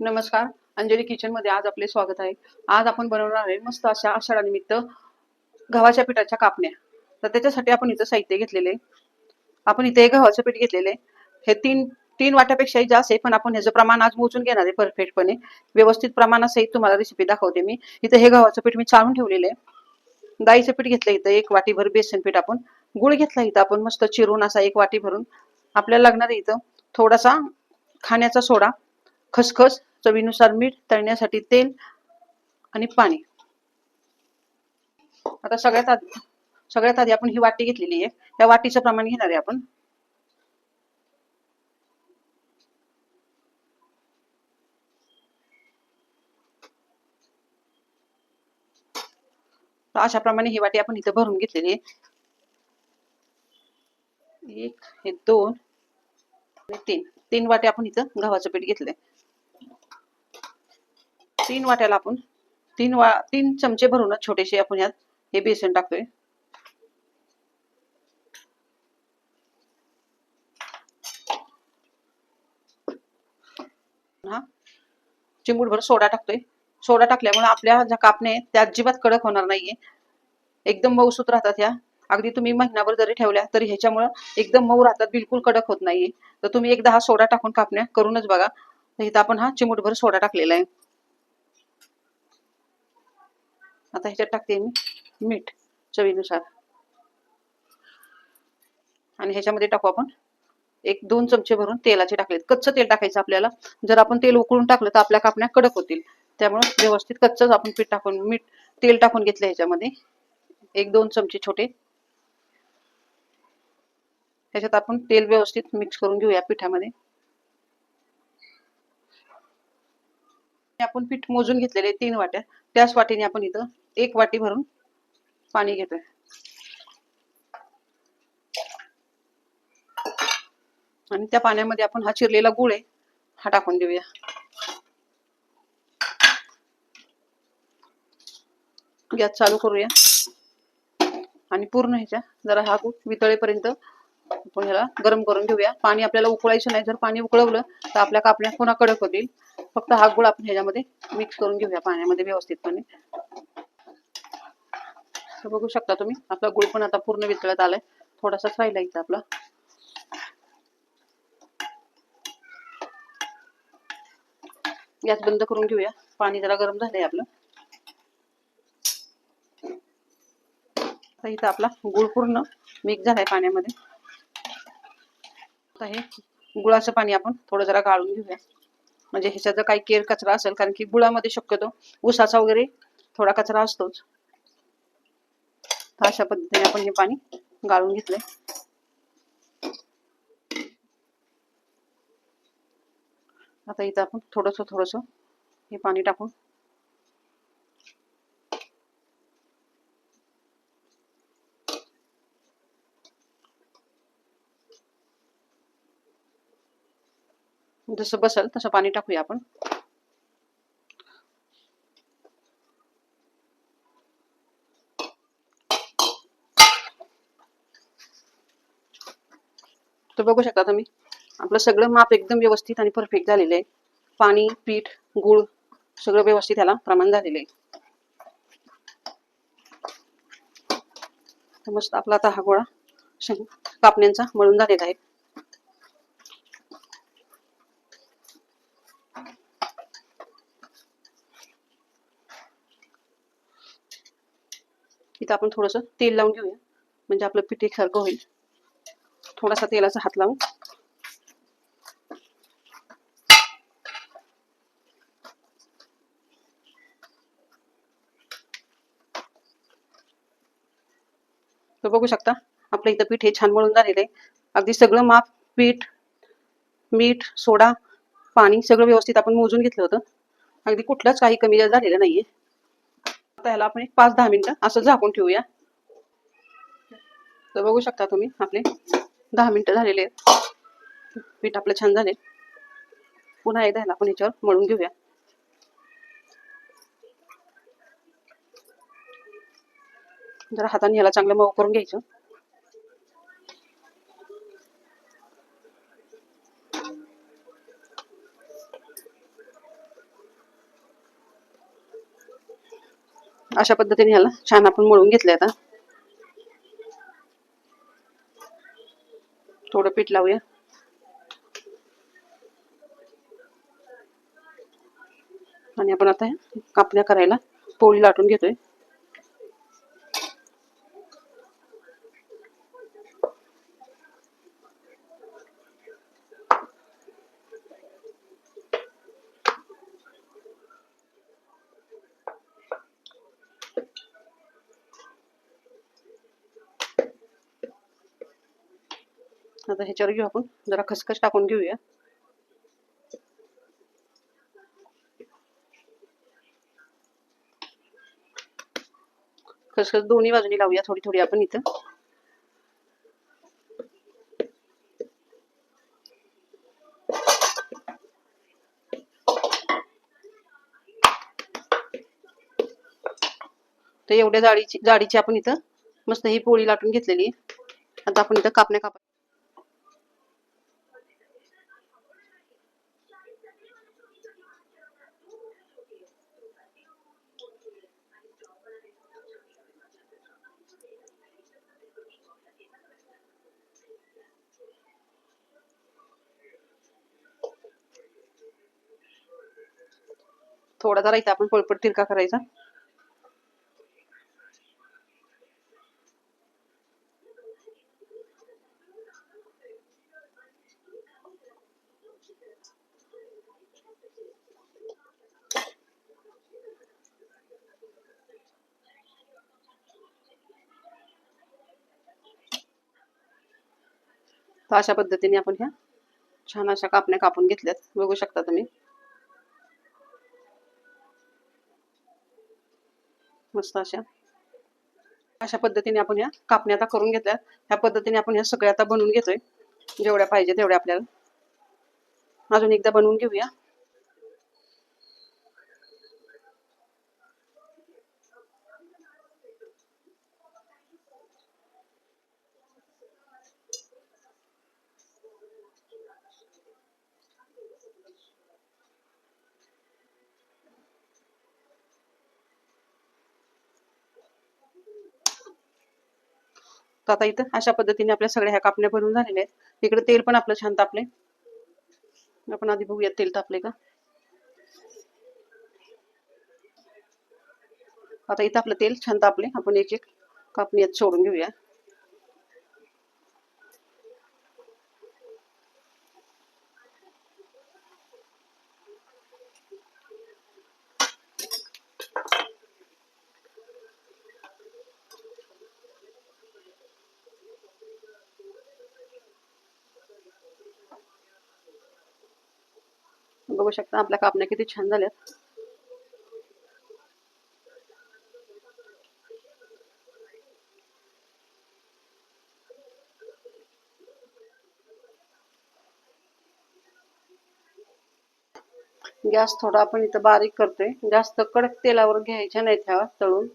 नमस्कार. अंजली किचनमध्ये आज आपले स्वागत आहे. आज आपण बनवणार आहे मस्त अशा आषाढानिमित्त गव्हाच्या पिठाच्या कापण्या. तर त्याच्यासाठी आपण इथं साहित्य घेतलेले आपण इथे हे गव्हाचं पीठ घेतलेले आहे. हे तीन तीन वाट्यापेक्षाही जास्त आहे पण आपण ह्याचं प्रमाण आज मोजून घेणार आहे परफेक्टपणे व्यवस्थित प्रमाणासहित तुम्हाला रेसिपी दाखवते मी. इथे हे गव्हाचं पीठ मी चाळून ठेवलेले आहे. डाळीचं पीठ घेतलं इथं एक वाटीभर बेसन पीठ आपण. गुळ घेतला इथं आपण मस्त चिरून असा एक वाटी भरून. आपल्याला लागणार इथं थोडासा खाण्याचा सोडा. खसखस. चवीनुसार मीठ तळण्यासाठी तेल आणि पाणी. आता सगळ्यात आधी सगळ्यात आधी आपण ही वाटी घेतलेली आहे. या वाटीचं प्रमाण घेणार आहे आपण. अशाप्रमाणे अशा प्रमाणे ही वाटी आपण इथं भरून घेतलेली आहे. एक हे दोन आणि तीन. तीन वाटे आपण इथं गव्हाचं पीठ घेतलंय. तीन वाट्याला आपण तीन वा तीन चमचे भरूनच छोटेसे आपण यात हे बेसन टाकतोय. हा. चिमूटभर सोडा टाकतोय. सोडा टाकल्यामुळे आपल्या ज्या कापणे त्या अजिबात कडक होणार नाहीये. एकदम मऊसूत राहतात ह्या. अगदी तुम्ही महिनाभर जरी ठेवल्या तरी ह्याच्यामुळं एकदम मऊ राहतात बिलकुल कडक होत नाहीये. तर तुम्ही एकदा हा सोडा टाकून कापण्या करूनच बघा. तर इथं आपण हा चिमूटभर सोडा टाकलेला आहे. आता ह्याच्यात टाकते मी मीठ चवीनुसार. आणि ह्याच्यामध्ये टाकू आपण एक दोन चमचे भरून तेलाचे टाकलेत. कच्चं तेल टाकायचं आपल्याला. जर आपण तेल उकळून टाकलं तर आपल्या कापण्या कडक होतील. त्यामुळे व्यवस्थित कच्चंच आपण पीठ टाकून मीठ तेल टाकून घेतलं ह्याच्यामध्ये. एक दोन चमचे छोटे. ह्याच्यात आपण तेल व्यवस्थित मिक्स करून घेऊया पिठामध्ये. आपण पीठ मोजून घेतलेले तीन वाट्या. त्याच वाटीने आपण इथं एक वाटी भरून पाणी घेतोय. आणि त्या पाण्यामध्ये आपण हा चिरलेला गुळ आहे हा टाकून देऊया. गॅस चालू करूया. आणि पूर्ण ह्याच्या जरा हा गुळ वितळेपर्यंत आपण ह्याला गरम करून घेऊया. पाणी आपल्याला उकळायचं नाही. जर पाणी उकळवलं तर आपल्या कापण्या पुन्हा कडक होतील. फक्त हा गुळ आपण ह्याच्यामध्ये मिक्स करून घेऊया पाण्यामध्ये व्यवस्थितपणे. तर बघू शकता तुम्ही आपला गुळ पण आता पूर्ण वितळत आलाय. थोडासाच राहिला इथं आपला. गॅस बंद करून घेऊया. पाणी जरा गरम झालंय आपलं. इथं आपला गुळ पूर्ण मिक्स झालाय पाण्यामध्ये. आता हे गुळाचं पाणी आपण थोडं जरा गाळून घेऊया. म्हणजे ह्याच्यात जर काही केर कचरा असेल कारण की गुळामध्ये शक्यतो ऊसाचा वगैरे थोडा कचरा असतोच. तर अशा पद्धतीने आपण हे पाणी गाळून घेतलंय. आता इथं आपण थोडस थोडस हे पाणी टाकून जसं बसल तसं पाणी टाकूया आपण. तर बघू शकता तुम्ही आपलं सगळं माप एकदम व्यवस्थित आणि परफेक्ट झालेलं आहे. पाणी पीठ गुळ सगळं व्यवस्थित ह्याला प्रमाण झालेलं आहे. मस्त आपला आता हा गोळा कापण्यांचा मळून झालेला आहे. इथं आपण थोडस तेल लावून घेऊया. म्हणजे आपलं पीठ एकसारखं होईल. थोडासा तेलाचा हात लावून. तर बघू शकता आपलं इथं पीठ हे छान मळून झालेलं आहे. अगदी सगळं माप पीठ मीठ सोडा पाणी सगळं व्यवस्थित आपण मोजून घेतलं होतं. अगदी कुठलंच काही कमी झालेलं नाहीये. आता ह्याला आपण एक पाच दहा मिनिटं असं झाकून ठेवूया. तर बघू शकता तुम्ही आपले दहा मिनिटं झालेले आहेत. पीठ आपलं छान झाले. पुन्हा एकदा ह्याला आपण ह्याच्यावर मळून घेऊया. जरा हाताने ह्याला चांगलं मऊ करून घ्यायचं. अशा पद्धतीने ह्याला छान आपण मळून घेतलंय आता. थोडं पीठ लावूया. आणि आपण आता कापण्या करायला पोळी लाटून घेतोय. आता ह्याच्यावर घेऊ आपण. जरा खसखस टाकून घेऊया. खसखस दोन्ही बाजूनी लावूया थोडी थोडी आपण इथं. तर एवढ्या जाडीची जाडीची आपण इथं मस्त ही पोळी लाटून घेतलेली आता आपण इथं कापण्या कापा थोडा जरा इथं आपण पळपट तिरका करायचा. तर अशा पद्धतीने आपण ह्या छान अशा कापण्या कापून घेतल्यात. बघू शकता तुम्ही. मस्त अशा. अशा पद्धतीने आपण ह्या कापण्या आता करून घेतल्या. ह्या पद्धतीने आपण ह्या सगळ्या आता बनवून घेतोय. जेवढ्या पाहिजे तेवढ्या आपल्याला. अजून एकदा बनवून घेऊया. तर आता इथं अशा पद्धतीने आपल्या सगळ्या ह्या कापण्या भरून झालेल्या आहेत. इकडे तेल पण आपलं छान तापले आपण आधी बघूया तेल तापले का? आता इथं आपलं तेल छान तापले आपण एक एक कापणी यात सोडून घेऊया. बघू शकता. आपल्या कापण्या किती छान झाल्यात. गॅस थोडा आपण इथं बारीक करतोय. जास्त कडक तेलावर घ्यायच्या नाही त्या तळून.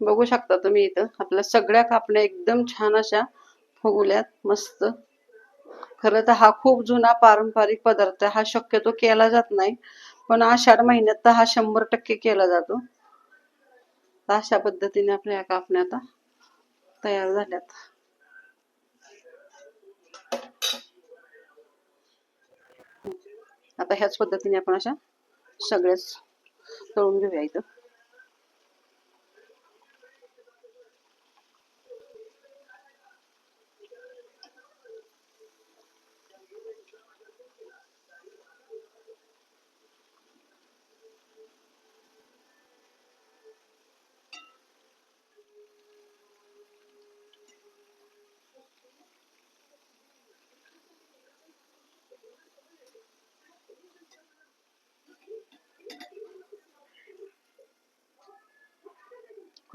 बघू शकता तुम्ही इथं. आपल्या सगळ्या कापण्या एकदम छान अशा फुगल्यात मस्त. खरं तर हा खूप जुना पारंपरिक पदार्थ हा शक्यतो केला जात नाही. पण आषाढ महिन्यात तर हा शंभर टक्के केला जातो. अशा पद्धतीने आपल्या ह्या कापण्या आता तयार झाल्यात. आता ह्याच पद्धतीने आपण अशा सगळ्याच तळून घेऊया इथं.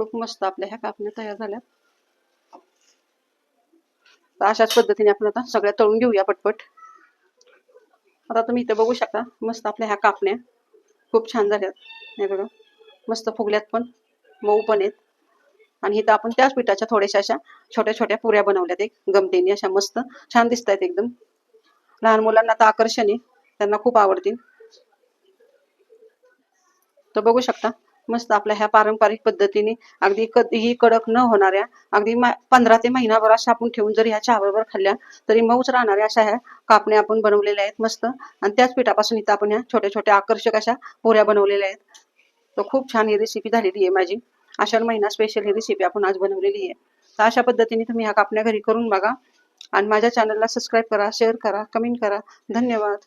खूप मस्त आपल्या ह्या कापण्या तयार झाल्या तर अशाच पद्धतीने आपण आता सगळ्या तळून घेऊया पटपट. आता तुम्ही इथे बघू शकता मस्त आपल्या ह्या कापण्या खूप छान झाल्यात. हे बघा मस्त फुगल्यात पण मऊ पण आहेत. आणि इथं आपण त्याच पिठाच्या थोड्याशा अशा छोट्या छोट्या पुऱ्या बनवल्यात एक गमतीने अशा मस्त छान दिसत आहेत एकदम. लहान मुलांना तर आकर्षण आहे त्यांना खूप आवडतील. तर बघू शकता मस्त आपल्या ह्या पारंपरिक पद्धतीने अगदी कधीही कडक न होणाऱ्या अगदी पंधरा ते महिनाभर अशा आपण ठेवून जर ह्या चहाबरोबर खाल्ल्या तरी मऊच राहणाऱ्या अशा ह्या कापण्या आपण बनवलेल्या आहेत मस्त. आणि त्याच पिठापासून इथं आपण ह्या छोट्या छोट्या आकर्षक अशा पोऱ्या बनवलेल्या आहेत. तर खूप छान ही रेसिपी झालेली आहे माझी. आषाढ महिना स्पेशल ही रेसिपी आपण आज बनवलेली आहे. तर अशा पद्धतीने तुम्ही ह्या कापण्या घरी करून बघा. आणि माझ्या चॅनलला सबस्क्राईब करा शेअर करा कमेंट करा. धन्यवाद.